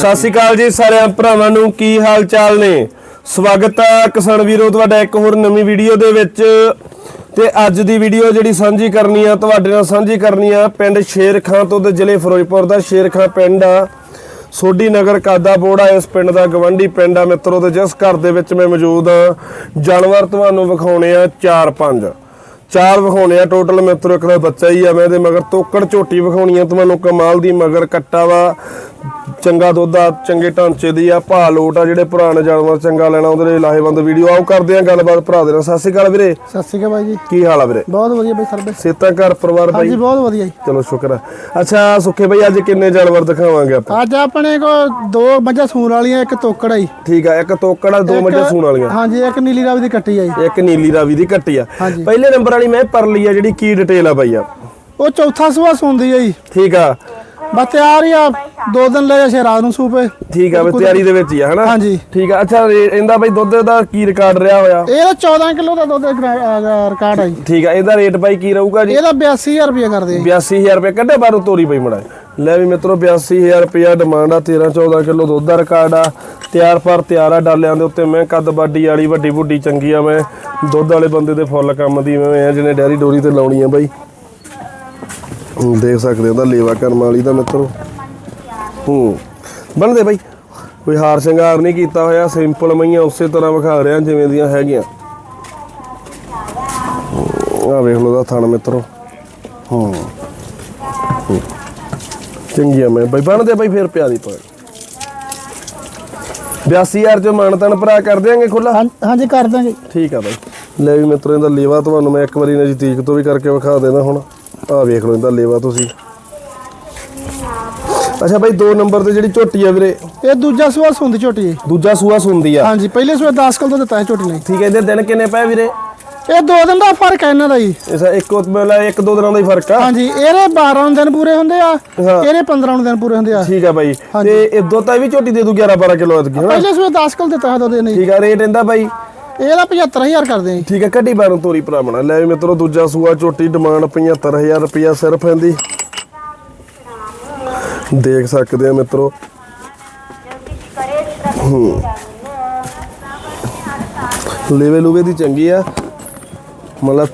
ਸਤਿ ਸ਼੍ਰੀ ਅਕਾਲ ਜੀ ਸਾਰਿਆਂ ਭਰਾਵਾਂ ਨੂੰ, ਕੀ ਹਾਲ ਚਾਲ ਨੇ? ਸਵਾਗਤ ਹੈ ਕਿਸਾਨ ਵੀਰੋ, ਤੁਹਾਡਾ ਇੱਕ ਹੋਰ ਨਵੀਂ ਵੀਡੀਓ ਦੇ ਵਿੱਚ। ਤੇ ਅੱਜ ਦੀ ਵੀਡੀਓ ਜਿਹੜੀ ਸਾਂਝੀ ਕਰਨੀ ਆ, ਤੁਹਾਡੇ ਨਾਲ ਸਾਂਝੀ ਕਰਨੀ ਆ, ਪਿੰਡ ਸ਼ੇਰਖਾਂ ਤੋਂ ਤੇ ਜ਼ਿਲ੍ਹੇ ਫਿਰੋਜ਼ਪੁਰ ਦਾ ਸ਼ੇਰਖਾਂ ਪਿੰਡ ਆ। ਸੋਢੀ ਨਗਰ ਕਾਦਾ ਬੋੜਾ, ਇਸ ਪਿੰਡ ਦਾ ਗਵੰਡੀ ਪਿੰਡ ਆ ਮਿੱਤਰੋ ਤੇ ਜਿਸ ਘਰ ਦੇ ਵਿੱਚ ਮੈਂ ਮੌਜੂਦ ਆ, ਜਾਨਵਰ ਤੁਹਾਨੂੰ ਵਿਖਾਉਣੇ ਆ 4-5 ਚਾਰ ਵਿਖਾਉਣੇ ਆ ਟੋਟਲ ਮਿੱਤਰੋ, ਇੱਕ ਦਾ ਬੱਚਾ ਹੀ ਆ ਮੈਂ ਇਹਦੇ ਮਗਰ ਤੋਕੜ ਝੋਟੀ ਵਿਖਾਉਣੀ ਆ ਤੁਹਾਨੂੰ ਕਮਾਲ ਦੀ ਮਗਰ ਕੱਟਾ ਵਾ। ਚੰਗਾ ਦੁੱਧ ਆ ਚੰਗੇ ਢਾਂਚੇ ਦੀ ਆ ਭਾ ਲੋਟ ਆ ਜਿਹੜੇ ਪੁਰਾਣੇ ਜਾਨਵਰ ਚੰਗਾ ਲੈਣਾ ਉਹਦੇ ਲਈ ਲਾਹੇਵੰਦ ਵੀਡੀਓ। ਆਓ ਕਰਦੇ ਆ ਗੱਲਬਾਤ ਭਰਾ ਦੇ ਨਾਲ। ਸਤਿ ਸ਼੍ਰੀ ਅਕਾਲ ਵੀਰੇ। ਸਤਿ ਸ਼੍ਰੀ ਅਕਾਲ ਬਾਈ ਜੀ। ਕੀ ਹਾਲ ਆ ਵੀਰੇ? ਬਹੁਤ ਵਧੀਆ ਬਾਈ ਸਰਬੇ ਸੇਤਾ ਘਰ ਪਰਿਵਾਰ ਹਾਂਜੀ ਬਾਈ ਬਹੁਤ ਵਧੀਆ ਜੀ। ਚਲੋ ਸ਼ੁਕਰ ਆ। ਅੱਛਾ ਸੁੱਖੇ ਬਾਈ ਅੱਜ ਕਿੰਨੇ ਜਾਨਵਰ ਦਿਖਾਵਾਂਗੇ ਆਪਾਂ? ਅੱਜ ਆਪਣੇ ਕੋ ਦੋ ਮੱਝਾਂ ਸੂਣ ਵਾਲੀਆਂ ਇੱਕ ਤੋਕੜ ਆ ਜੀ। ਠੀਕ ਆ ਇੱਕ ਤੋਕੜ ਆ ਦੋ ਮੱਝਾਂ ਸੂਣ ਵਾਲੀਆਂ। ਹਾਂਜੀ ਇੱਕ ਨੀਲੀ ਰਾਵੀ ਦੀ ਕੱਟੀ ਆ ਜੀ। ਇੱਕ ਨੀਲੀ ਰਾਵੀ ਦੀ ਕੱਟੀ ਆ। ਹਾਂਜੀ। ਪਹਿਲੇ ਨੰਬਰ ਵਾਲੀ ਮੈਂ ਪਰਲੀ ਆ ਜਿਹੜੀ ਕੀ ਡਿਟੇਲ ਆ ਬਾਈ ਆ? ਉਹ ਚੌਥਾ ਸੂਆ ਸੂੰਦੀ ਆ ਜੀ। ਠੀਕ ਆ। ਬਸ ਤਿਆਰ ਹੀ ਆ। ਦੋ ਦਿਨ ਲੈ ਜਾ ਰਾਤ ਨੂੰ ਸੂਪੇ ਠੀਕ ਆ ਵੀ ਤਿਆਰੀ ਦੇ ਵਿੱਚ ਹੀ ਆ ਹਨਾ? ਹਾਂਜੀ। ਠੀਕ ਆ ਅੱਛਾ ਇਹਦਾ ਬਈ ਦੁੱਧ ਦਾ ਕੀ ਰਿਕਾਰਡ ਰਿਹਾ ਹੋਇਆ? ਇਹਦਾ 14 ਕਿਲੋ ਦਾ ਦੁੱਧ ਰਿਕਾਰਡ ਆ ਜੀ। ਠੀਕ ਆ ਇਹਦਾ ਰੇਟ ਬਾਈ ਕੀ ਰਹੂਗਾ ਜੀ? ਇਹਦਾ 82000 ਰੁਪਏ ਕਰਦੇ ਆ। 82000 ਰੁਪਏ ਕੱਢੇ ਬਾਹਰੋਂ ਤੋਰੀ ਪਈ ਮੜਾ। ਲੈ ਵੀ ਮਿੱਤਰੋ 82000 ਰੁਪਏ ਡਿਮਾਂਡ ਆ 13 14 ਕਿਲੋ ਦੁੱਧ ਦਾ ਰਿਕਾਰਡ ਆ। ਤਿਆਰ ਪਰ ਤਿਆਰ ਆ ਡਾਲਿਆਂ ਦੇ ਉੱਤੇ ਮੈਂ ਕੱਦ ਬਾਡੀ ਵਾਲੀ ਵੱਡੀ ਬੁੱਡੀ ਚੰਗੀ ਆ ਮੈਂ। ਦੁੱਧ ਵਾਲੇ ਬੰਦੇ ਦੇ ਫੁੱਲ ਕੰਮ ਦੀ ਮੈਂ ਆ ਜਿਹਨੇ ਡੈਰੀ ਡੋਰੀ ਤੇ ਲਾਉਣੀ ਆ ਬਾਈ। ਦੇਖ ਸਕਦੇ ਹੋ ਤਾਂ ਲੇਵਾ ਕਰਮ ਵਾਲੀ ਦਾ ਮਿੱਤਰੋ। ਹੂੰ ਬਣਦੇ ਬਾਈ। ਕੋਈ ਹਾਰ ਸ਼ਿੰਗਾਰ ਨਹੀਂ ਕੀਤਾ ਹੋਇਆ ਸਿੰਪਲ ਮਈਆਂ ਉਸੇ ਤਰ੍ਹਾਂ ਵਿਖਾ ਰਿਹਾ ਜਿਵੇਂ ਦੀਆਂ ਹੈਗੀਆਂ। ਆ ਵੇਖ ਲਓ ਦਾ ਥਣ ਮਿੱਤਰੋ। ਹੂੰ ਹੂੰ। ਚੰਗੀਆਂ ਮੈਂ ਬਾਈ ਬਣਦੇ ਬਾਈ ਫੇਰ ਪਿਆ ਦੀ ਪਾ 82000 ਚ ਮਾਨਤਨ ਭਰਾ ਕਰ ਦਿਆਂਗੇ ਖੁੱਲਾ ਹਾਂਜੀ ਕਰ ਦਾਂਗੇ। ਠੀਕ ਆ ਬਾਈ। ਲੈ ਵੀ ਮਿੱਤਰੋ ਇਹਦਾ ਲੇਵਾ ਤੁਹਾਨੂੰ ਮੈਂ ਇੱਕ ਵਾਰੀ ਨਜ਼ਦੀਕ ਤੋਂ ਵੀ ਕਰਕੇ ਵਿਖਾ ਦੇਣਾ ਹੁਣ। ਆਹ ਵੇਖ ਲਓ ਇਹਦਾ ਲੇਵਾ ਤੁਸੀਂ। ਅੱਛਾ ਬਾਈ ਦੋ ਨੰਬਰ ਤੇ ਜਿਹੜੀ ਝੋਟੀ ਆ ਵੀਰੇ। ਇਹ ਦੂਜਾ ਸੂਆ ਸੂੰਦੀ ਝੋਟੀ ਹੈ ਦੂਜਾ ਸੂਆ ਸੁੰਦੀ ਆ। ਹਾਂਜੀ ਪਹਿਲੇ ਸੂਆ 10 ਕਿਲੋ ਦਾ ਦਿੱਤਾ ਹੈ ਝੋਟੀ ਨੇ ਠੀਕ ਹੈ ਇਹਦੇ ਦਿਨ ਕਿੰਨੇ ਪਏ ਵੀਰੇ? ਇਹ ਦੋ ਦਿਨ ਦਾ ਫ਼ਰਕ ਹੈ ਇਹਨਾਂ ਦਾ ਜੀ। ਇਸ ਇੱਕ ਮਤਲਬ ਇੱਕ ਦੋ ਦਿਨਾਂ ਦਾ ਹੀ ਫ਼ਰਕ ਆ? ਹਾਂਜੀ ਇਹਦੇ 12 ਨੂੰ ਦਿਨ ਪੂਰੇ ਹੁੰਦੇ ਆ। ਇਹਦੇ 15 ਨੂੰ ਦਿਨ ਪੂਰੇ ਹੁੰਦੇ ਆ। ਠੀਕ ਆ ਬਾਈ। ਤੇ ਇਹ ਦੋ ਤਾਂ ਵੀ ਝੋਟੀ ਦੇ ਦੂ 11 12 ਕਿਲੋ ਹਨਾ ਪਹਿਲੇ ਸੂਏ 10 ਕਿਲੋ ਦਿੱਤਾ ਹੈ ਦੁੱਧ ਨੇ ਠੀਕ ਆ ਰੇਟ ਇਹਦਾ ਬਾਈ? ਇਹਦਾ 75000 ਕਰਦੇ ਆ ਠੀਕ ਹੈ, ਕੱਢੀ ਬਾਰੋਂ ਤੋਰੀ ਭਰਾਵਣਾ ਲੈ ਮਿੱਤਰੋ ਦੂਜਾ ਸੂਆ, ਝੋਟੀ, ਡਿਮਾਂਡ 75000 ਰੁਪਿਆ ਸਿਰਫ ਇਹਦੀ। ਦੇਖ ਸਕਦੇ ਆ ਮਿੱਤਰੋ। ਲੇਵੇ ਲੂਵੇ ਦੀ ਚੰਗੀ ਆ। ਮਤਲਬ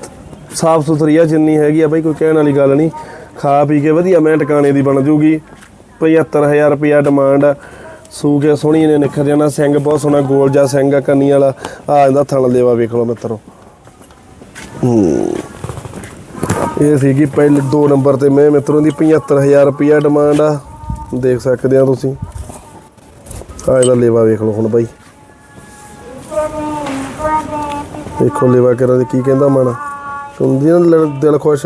ਸਾਫ਼ ਸੁਥਰੀ ਆ, ਜਿੰਨੀ ਹੈਗੀ ਆ ਬਾਈ, ਕੋਈ ਕਹਿਣ ਵਾਲੀ ਗੱਲ ਨਹੀਂ। ਖਾ ਪੀ ਕੇ ਵਧੀਆ, ਮੈਂ ਟਿਕਾਣੇ ਦੀ ਬਣ ਜੂਗੀ। 75000 ਰੁਪਿਆ ਡਿਮਾਂਡ ਆ। ਸੂ ਕੇ ਸੋਹਣੀ ਨੇ ਨਿਖਰ ਜਾਣਾ, ਸਿੰਘ ਬਹੁਤ ਸੋਹਣਾ ਗੋਲ ਜਿਹਾ ਸਿੰਘ ਆ, ਕੰਨੀ ਵਾਲਾ। ਆ ਇਹਦਾ ਥਣ ਲੇਵਾ ਵੇਖ ਲਓ ਮਿੱਤਰੋ। ਇਹ ਸੀਗੀ ਪਹਿਲੇ, ਦੋ ਨੰਬਰ ਤੇ ਮੈਂ ਮਿੱਤਰੋ ਦੀ 75000 ਰੁਪਿਆ ਡਿਮਾਂਡ ਆ। ਦੇਖ ਸਕਦੇ ਆ ਤੁਸੀਂ। ਆ ਇਹਦਾ ਲੇਵਾ ਵੇਖ ਲਓ ਹੁਣ ਬਾਈ। ਦੇਖੋ ਲੇਵਾ ਕਰਾਂ ਦੇ ਕੀ ਕਹਿੰਦਾ ਮਨ ਸੁਣਦੀ ਨਾ ਦਿਲ ਖੁਸ਼?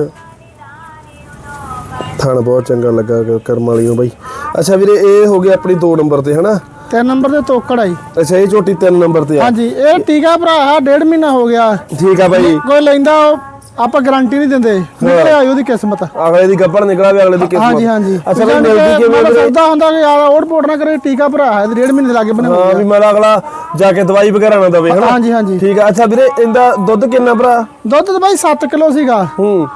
ਥਣ ਬਹੁਤ ਚੰਗਾ ਲੱਗਾ ਕ- ਕਰਮ ਵਾਲੀ ਨੂੰ ਬਾਈ। ਅੱਛਾ ਵੀਰੇ ਇਹ ਹੋ ਗਿਆ ਆਪਣੀ 2 ਨੰਬਰ ਤੇ ਹਨਾ? ਤਿੰਨ ਨੰਬਰ ਦੇ ਤੋਕੜ ਆ ਜੀ। ਅੱਛਾ ਇਹ ਝੋਟੀ 3 ਨੰਬਰ ਤੇ ਆ। ਹਾਂਜੀ ਇਹ ਟੀਕਾ ਭਰਾ ਆ ਡੇਢ ਮਹੀਨਾ ਹੋ ਗਿਆ। ਠੀਕ ਆ ਬਾਈ। ਕੋਈ ਲੈਂਦਾ ਉਹ ਆਪਾਂ ਗਾਰੰਟੀ ਨਹੀਂ ਦਿੰਦੇ। ਨਿਕਲੇ ਆਈ ਉਹਦੀ ਕਿਸਮਤ ਅਗਲੇ ਦੀ ਗੱਬੜ ਨਿਕਲਾ ਵੀ ਅਗਲੇ ਦੀ ਕਿਸਮਤ। ਹਾਂਜੀ ਹਾਂਜੀ। ਅੱਛਾ ਬਾਈ ਮਿਲਦੀ ਕਿਵੇਂ ਵੀਰੇ? ਸੌਦਾ ਹੁੰਦਾ ਕਿ ਯਾਰ ਓਟ ਪੋਟ ਨਾ ਕਰੇ ਟੀਕਾ ਭਰਾ ਹੈ ਤੇ ਡੇਢ ਮਹੀਨੇ ਲਾਗੇ ਬਣੇ ਹਾਂ ਵੀ ਮੇਰਾ ਅਗਲਾ ਜਾ ਕੇ ਦਵਾਈ ਵਗੈਰਾ ਨਾ ਦਵੇ ਹਨਾ? ਹਾਂਜੀ ਹਾਂਜੀ। ਠੀਕ ਆ। ਅੱਛਾ ਵੀਰੇ ਇਹਦਾ ਦੁੱਧ ਕਿੰਨਾ ਭਰਾ? ਦੁੱਧ ਤਾਂ ਬਾਈ 7 ਕਿਲੋ ਸੀਗਾ। ਹੂੰ।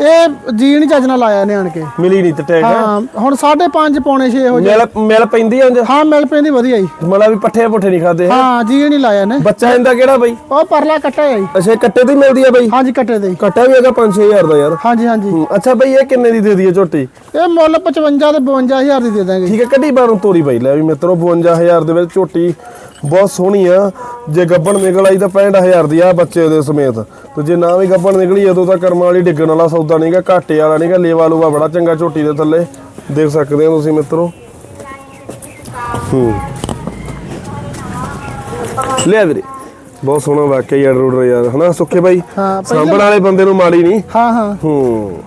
ਇਹ ਜੀ ਨਹੀਂ ਚੱਜ ਨਾਲ ਲਾਇਆ ਨੇ ਆਣ ਕੇ। ਮਿਲੀ ਨਹੀਂ ਤੇ ਟੈਗ। ਹਾਂ ਹੁਣ 5.5 ਪੌਣੇ 6 ਹੋ ਜਾ ਮਿਲ ਮਿਲ ਪੈਂਦੀ ਆ ਉਂਝ ਹਾਂ ਮਿਲ ਪੈਂਦੀ ਵਧੀਆ ਜੀ। ਮਤਲਬ ਵੀ ਪੱਠੇ ਪੁੱਠੇ ਨਹੀਂ ਖਾਦੇ ਹਾਂ? ਜੀ ਨਹੀਂ ਲਾਇਆ ਨੇ ਬੱਚਾ ਇਹਦਾ ਕਿਹੜਾ ਬਾਈ? ਉਹ ਪਰਲਾ ਕੱਟਾ ਹੈ ਜੀ। ਅੱਛਾ ਕੱਟੇ ਦੀ ਮਿਲਦੀ ਆ ਬਾਈ? ਹਾਂਜੀ ਕੱਟੇ ਦੇ ਕੱਟਾ ਵੀ ਹੈਗਾ 5-6000 ਦਾ ਯਾਰ। ਹਾਂਜੀ ਹਾਂਜੀ। ਹੂੰ, ਅੱਛਾ ਬਾਈ ਇਹ ਕਿੰਨੇ ਦੀ ਦੇ ਦਈਏ ਝੋਟੀ? ਇਹ ਮੁੱਲ 55 ਤੇ 52000 ਦੀ ਦੇ ਦਾਂਗੇ। ਠੀਕ ਹੈ ਕੱਢੀ ਬਾਹਰੋਂ ਤੋਰੀ ਬਾਈ ਲੈ ਵੀ ਮਿੱਤਰੋ 52000 ਦੇ ਵਿੱਚ ਝੋਟੀ ਬਹੁਤ ਸੋਹਣੀ ਆ। ਜੇ ਗੱਬਣ ਨਿਕਲ ਆਈ ਤਾਂ 65000 ਦੀ ਆ ਬੱਚੇ ਦੇ ਸਮੇਤ। ਤੇ ਜੇ ਨਾ ਵੀ ਗੱਬਣ ਨਿਕਲੀ ਉਦੋਂ ਤਾਂ ਕਰਮਾਂ ਵਾਲੀ ਡਿੱਗਣ ਵਾਲਾ ਸੌਦਾ ਨਹੀਂਗਾ ਘਾਟੇ ਵਾਲਾ ਨਹੀਂਗਾ ਲੇਵਾ ਲੂਵਾ ਬੜਾ ਚੰਗਾ ਝੋਟੀ ਦੇ ਥੱਲੇ। ਦੇਖ ਸਕਦੇ ਹੋ ਤੁਸੀਂ ਮਿੱਤਰੋ। ਹੂੰ। ਲੈ ਵੀਰੇ। ਬਹੁਤ ਸੋਹਣਾ ਵਾਕਿਆ ਯਾਰ ਰੋਡਰ ਯਾਰ ਹਨਾ ਸੁੱਖੇ ਬਾਈ? ਹਾਂ, ਸਾਂਭਣ ਵਾਲੇ ਬੰਦੇ ਨੂੰ ਮਾੜੀ ਨਹੀਂ ਹਾਂ ਹਾਂ। ਹੂੰ।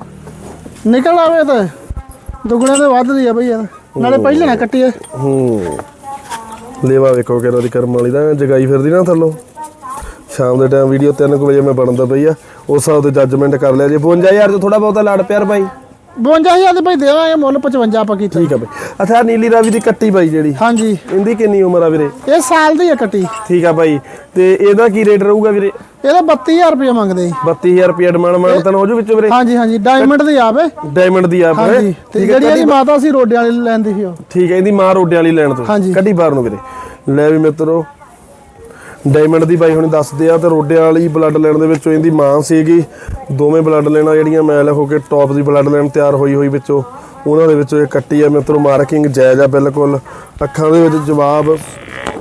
ਨਿਕਲ ਆਵੇ ਤਾਂ ਦੁਗਣੇ ਤੇ ਵੱਧਦੀ ਆ ਬਈ ਯਾਰ। ਨਾਲੇ ਪਹਿਲੇ ਨਾ ਕੱਟੀਏ। ਹੂੰ। ਲੇਵਾ ਵੇਖੋ ਕਿਹੜਾ ਦੀ ਕਰਮ ਵਾਲੀ ਦਾ ਜਗਾਈ ਫਿਰਦੀ ਨਾ ਥੱਲੋਂ। ਸ਼ਾਮ ਦੇ ਟਾਈਮ ਵੀਡੀਓ 3 ਵਜੇ ਮੈਂ ਬਣਦਾ ਪਈ ਆ। ਉਸ ਹਿਸਾਬ ਤੇ ਜੱਜਮੈਂਟ ਕਰ ਲਿਆ। ਜੇ 55000 ਚ ਥੋੜਾ ਬਹੁਤਾ ਲੜ ਪਿਆਰ ਭਾਈ। 52000 ਦੇ ਭਾਈ ਦੇਵਾਂਗੇ ਮੁੱਲ 55 ਆਪਾਂ ਕੀਤਾ ਠੀਕ ਆ ਬਈ। ਅੱਛਾ ਨੀਲੀ ਰਾਵੀ ਦੀ ਕੱਟੀ ਬਾਈ ਜਿਹੜੀ। ਹਾਂਜੀ। ਇਹਦੀ ਕਿੰਨੀ ਉਮਰ ਆ ਵੀਰੇ? ਇਹ ਸਾਲ ਦੀ ਹੈ ਕੱਟੀ। ਠੀਕ ਆ ਬਾਈ। ਤੇ ਇਹਦਾ ਕੀ ਰੇਟ ਰਹੂਗਾ ਵੀਰੇ? ਇਹਦਾ 32000 ਰੁਪਏ ਮੰਗਦੇ ਜੀ। 32000 ਰੁਪਏ ਡਿਮਾਂਡ ਮਾਨ ਤਾਂ ਹੋ ਜੂ ਵਿੱਚੋਂ ਵੀਰੇ? ਹਾਂਜੀ ਹਾਂਜੀ। ਡਾਇਮੰਡ ਦੀ ਆਵੇ ਡਾਇਮੰਡ ਦੀ ਆਪ ਹੈ। ਹਾਂਜੀ। ਤੇ ਠੀਕ ਹੈ ਜਿਹੜੀ ਇਹਦੀ ਮਾਤਾ ਸੀ ਰੋਡੇ ਵਾਲੀ ਲੈਂਦੀ ਸੀ ਉਹ। ਠੀਕ ਹੈ ਇਹਦੀ ਮਾਂ ਰੋਡਿਆਂ ਵਾਲੀ ਲੈਣ ਤੋਂ। ਕੱਢੀ ਬਾਹਰ ਨੂੰ ਵੀਰੇ। ਲੈ ਵੀ ਮਿੱਤਰੋ ਡਾਇਮੰਡ ਦੀ ਬਾਈ ਹੁਣ ਦੱਸਦੇ ਆ ਤੇ ਰੋਡਿਆਂ ਵਾਲੀ ਬਲੱਡ ਲਾਈਨ ਦੇ ਵਿੱਚੋਂ ਇਹਦੀ ਮਾਂ ਸੀਗੀ। ਦੋਵੇਂ ਬਲੱਡ ਲਾਈਨਾਂ ਜਿਹੜੀਆਂ ਮੈਲ ਹੋ ਕੇ ਟੌਪ ਦੀ ਬਲੱਡ ਲਾਈਨ ਤਿਆਰ ਹੋਈ ਹੋਈ ਵਿੱਚੋਂ। ਉਹਨਾਂ ਦੇ ਵਿੱਚੋਂ ਇਹ ਕੱਟੀ ਆ ਮਿੱਤਰੋ ਮਾਰਕਿੰਗ ਜਾਇਜ਼ ਆ ਬਿਲਕੁਲ। ਅੱਖਾਂ ਦੇ ਵਿੱਚ ਜਵਾਬ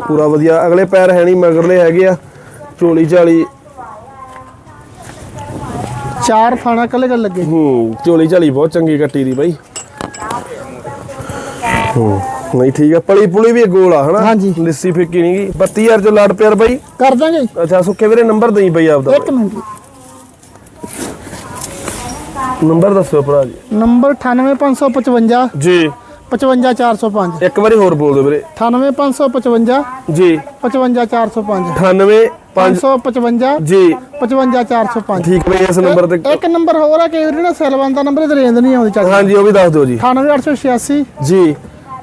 ਪੂਰਾ ਵਧੀਆ। ਅਗਲੇ ਪੈਰ ਹੈ ਨਹੀਂ ਮਗਰਲੇ ਹੈਗੇ ਆ। ਝੋਲੀ ਝਾਲੀ। ਚਾਰ ਥਾਣਾ ਕੱਲੇ ਕੱਲੇ ਲੱਗੇ। ਹੂੰ ਝੋਲੀ ਝਾਲੀ ਬਹੁਤ ਚੰਗੀ ਕੱਟੀ ਦੀ ਬਾਈ। ਹੂੰ। ਨਹੀਂ ਠੀਕ ਆ ਪਲੀ ਪੁਲੀ ਵੀ ਗੋਲ ਆ ਹਨਾ? ਹਾਂਜੀ। ਲਿੱਸੀ ਫਿੱਕੀ ਨਹੀਂਗੀ 32000 ਚ ਲੜ ਪਿਆਰ ਬਾਈ ਕਰ ਦਾਂਗੇ। ਜੀ। ਅੱਛਾ ਸੁੱਕੇ ਵੀਰੇ ਨੰਬਰ ਦੇਈ ਬਈ ਆਪਦਾ। ਇੱਕ ਮਿੰਟ। ਨੰਬਰ ਦੱਸੋ ਭਰਾ ਜੀ। ਨੰਬਰ 98555 ਜੀ। 55405 ਇੱਕ ਵਾਰੀ ਹੋਰ ਬੋਲ ਦਿਓ ਵੀਰੇ। 98555 ਜੀ। 55405 98 5 555 ਜੀ। 55405 ਠੀਕ ਬਈ ਇਸ ਨੰਬਰ ਤੇ ਇੱਕ ਨੰਬਰ ਹੋਰ ਆ ਕਿ ਵੀਰੇ ਨਾ ਸੈਲਵਾਨ ਦਾ ਨੰਬਰ ਇਹਦੇ ਰੇਂਜ ਨਹੀਂ ਆਉਂਦੀ ਚੱਲ ਹਾਂਜੀ ਉਹ ਵੀ ਦੱਸ ਦਿਓ ਜੀ। 98886 ਜੀ।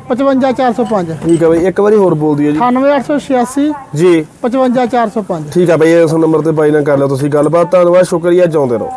55405 ਠੀਕ ਆ ਬਈ ਇੱਕ ਵਾਰੀ ਹੋਰ ਬੋਲ ਦਿਓ ਜੀ। 98886 ਜੀ। 55405 ਠੀਕ ਆ ਬਈ ਇਸ ਨੰਬਰ ਤੇ ਬਾਈ ਨਾਲ ਕਰ ਲਿਓ ਤੁਸੀਂ ਗੱਲਬਾਤ। ਧੰਨਵਾਦ ਸ਼ੁਕਰੀਆ ਚਾਹੁੰਦੇ ਰਹੋ।